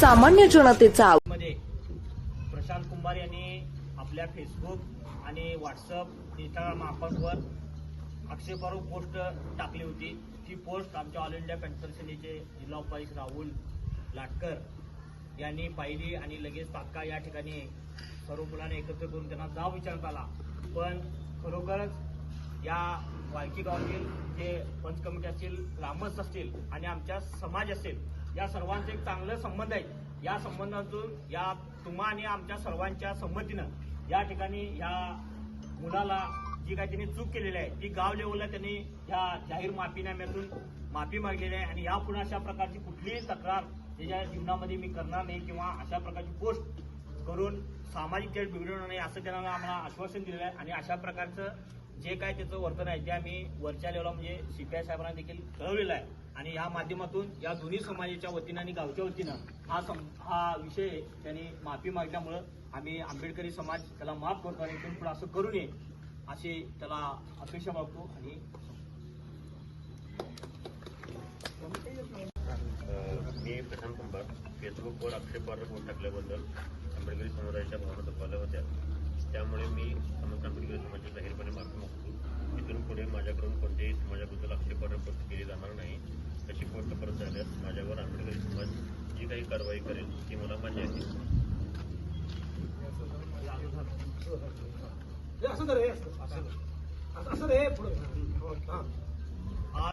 सामान्य जनतेचा प्रशांत कुंभार यांनी आपल्या फेसबुक आणि व्हॉट्सअप इंस्टाग्राम अकाउंटवर आक्षेपार्ह पोस्ट टाकली होती. ती पोस्ट आमच्या ऑल इंडिया पॅन्थर सेनेचे जिल्हा उपायुक्त राहुल लाटकर यांनी पाहिली आणि लगेच तात्काळ या ठिकाणी सर्व मुलांना एकत्र करून त्यांना जाव विचारण्यात आला. पण खरोखरच या वाळकी गावातील जे पंच कमिटी असतील ग्रामस्थ असतील आणि आमच्या समाज असेल या सर्वांचं एक चांगलं संबंध आहे. या संबंधातून या तुम्हा आणि आमच्या सर्वांच्या संमतीनं या ठिकाणी या मुलाला जी काही त्यांनी चूक केलेली आहे ती गाव लेवलला त्यांनी या जाहीर माफीनाम्यातून माफी मागलेली आहे आणि यापुढे अशा प्रकारची कुठलीही तक्रार त्याच्या जीवनामध्ये मी करणार नाही किंवा अशा प्रकारची पोस्ट करून सामाजिक खेळ बिघडवणार नाही असं त्यांना आम्हाला आश्वासन दिलेलं आहे. आणि अशा प्रकारचं जे काय त्याचं वर्तन आहे ते आम्ही वरच्या लेवला म्हणजे सीपीआय साहेबांना देखील कळवलेलं आहे. आणि या माध्यमातून या दोन्ही समाजाच्या वतीनं आणि गावच्या वतीनं हा सम हा विषय त्यांनी माफी मागल्यामुळं आम्ही आंबेडकरी समाज त्याला माफ करतो आणि इथून पुढे असं करू नये अशी त्याला अपेक्षा बाळगतो आणि मी प्रशांत कुंभार. फेसबुकवर आक्षेपार्ह पोस्ट टाकल्याबद्दल आंबेडकरी समुदायाच्या भावना दखवल्या होत्या त्यामुळे मी समस्त आंबेडकरी समाजाची जाहीरपणे माफी मागतो इथून पुढे माझ्याकडून कोणतेही समाजाबद्दल आक्षेपार्ह पोस्ट केली जाणार नाही तशी पोस्ट परत झाल्यास माझ्यावर आंबेडकरी समाज जी काही कारवाई करेल ती मला मान्य आहे. असं रे असं असं रे पुढे